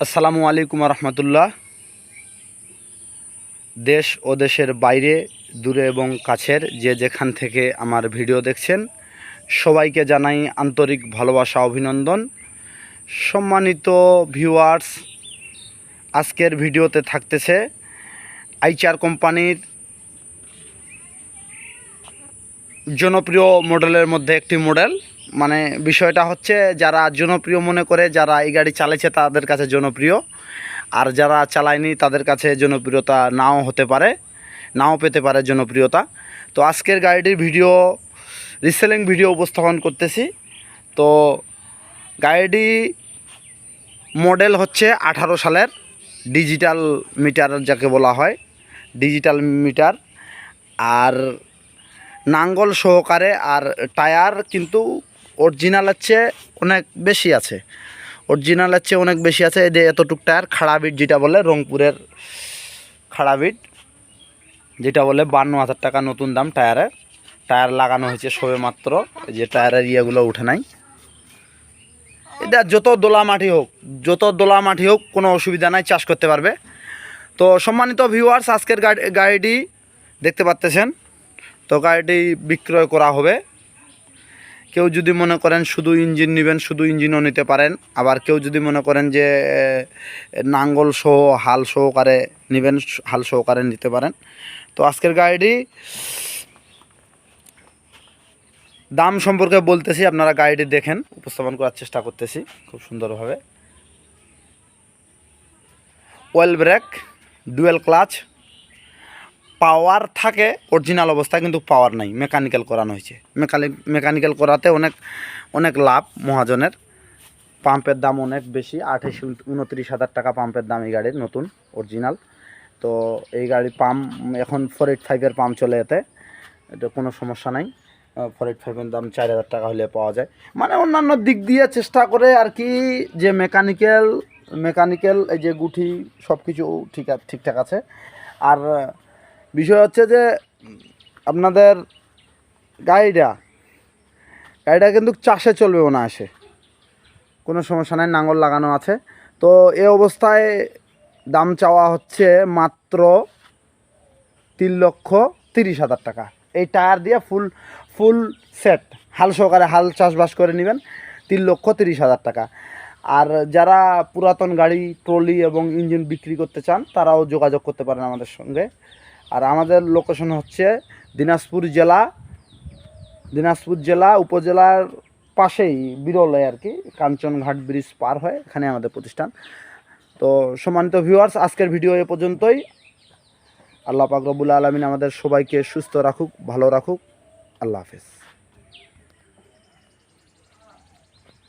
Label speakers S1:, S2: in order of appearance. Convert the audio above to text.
S1: আসসালামু আলাইকুম রহমতুল্লাহ দেশ ও দেশের বাইরে, দূরে এবং কাছের যে যেখান থেকে আমার ভিডিও দেখছেন, সবাইকে জানাই আন্তরিক ভালোবাসা, অভিনন্দন। সম্মানিত ভিউয়ার্স আজকের ভিডিওতে থাকতেছে আইচার কোম্পানির জনপ্রিয় মডেলের মধ্যে একটি মডেল মানে বিষয়টা হচ্ছে যারা জনপ্রিয় মনে করে, যারা এই গাড়ি চালাইছে তাদের কাছে জনপ্রিয়। আর যারা চালায়নি তাদের কাছে জনপ্রিয়তা নাও হতে পারে, নাও পেতে পারে জনপ্রিয়তা। তো আজকের গাড়িটির ভিডিও রিসেলিং ভিডিও উপস্থাপন করতেছি। তো গাড়িটি মডেল হচ্ছে আঠারো সালের ডিজিটাল মিটার যাকে বলা হয় ডিজিটাল মিটার আর নাঙ্গল সহকারে আর টায়ার কিন্তু অরিজিনালের চেয়ে অনেক বেশি আছে। অরিজিনালের চেয়ে অনেক বেশি আছে, এই যে এতটুক টায়ার খাড়াবিট যেটা বলে রংপুরের খাড়াবিট যেটা বলে বান্ন হাজার টাকা নতুন দাম টায়ারের টায়ার লাগানো হয়েছে সবে মাত্র যে টায়ারের ইয়েগুলো উঠে নাই। এটা যত দোলা মাটি হোক, যত দোলা মাটি হোক, কোনো অসুবিধা নাই, চাষ করতে পারবে। তো সম্মানিত ভিউয়ার্স আজকের গাড়ি গাড়িটি দেখতে পাচ্তেছেন তো গাড়িটি বিক্রয় করা হবে। কেউ যদি মনে করেন শুধু ইঞ্জিন নেবেন, শুধু ইঞ্জিনও নিতে পারেন, আবার কেউ যদি মনে করেন যে নাঙ্গল সহ, হাল সহকারে নেবেন, হাল সহকারে নিতে পারেন। তো আজকের গাড়িটি দাম সম্পর্কে বলতেছি, আপনারা গাড়িটি দেখেন, উপস্থাপন করার চেষ্টা করতেছি, খুব সুন্দরভাবে। Oil brake dual clutch power থাকে অরিজিনাল অবস্থায় কিন্তু পাওয়ার নাই মেকানিক্যাল করানো হয়েছে। মেকানিক মেকানিক্যাল করাতে অনেক অনেক লাভ মহাজনের। পাম্পের দাম অনেক বেশি আঠাশ উনত্রিশ হাজার টাকা পাম্পের দাম এই গাড়ির নতুন অরিজিনাল তো এই গাড়ি পাম্প এখন ফোর এইট ফাইভের পাম্প চলে এতে, এটা কোনো সমস্যা নাই। ফোর এইট ফাইভের দাম চার হাজার টাকা হলে পাওয়া যায়। মানে অন্যান্য দিক দিয়ে চেষ্টা করে আর কি, যে মেকানিক্যাল মেকানিক্যাল এই যে গুঠি সব কিছু ঠিক ঠিকঠাক আছে। আর বিষয় হচ্ছে যে, আপনাদের গাড়িটা গাড়িটা কিন্তু চাষে চলবে না আসে। কোনো সমস্যা নাই, নাঙ্গল লাগানো আছে। তো এ অবস্থায় দাম চাওয়া হচ্ছে মাত্র তিন লক্ষ তিরিশ হাজার টাকা। এই টায়ার দিয়ে ফুল ফুল সেট, হাল সহকারে হাল চাষবাস করে নেবেন তিন লক্ষ তিরিশ হাজার টাকা। আর যারা পুরাতন গাড়ি, ট্রলি এবং ইঞ্জিন বিক্রি করতে চান, তারাও যোগাযোগ করতে পারেন আমাদের সঙ্গে। আর আমাদের লোকেশন হচ্ছে দিনাজপুর জেলা দিনাজপুর জেলা উপজেলার পাশেই বিরলে আর কি, কাঞ্চনঘাট ব্রিজ পার হয় এখানে আমাদের প্রতিষ্ঠান। তো সম্মানিত ভিউয়ার্স আজকের ভিডিও এ পর্যন্তই। আল্লাহ পাক আলমিন আমাদের সবাইকে সুস্থ রাখুক, ভালো রাখুক। আল্লাহ হাফেজ।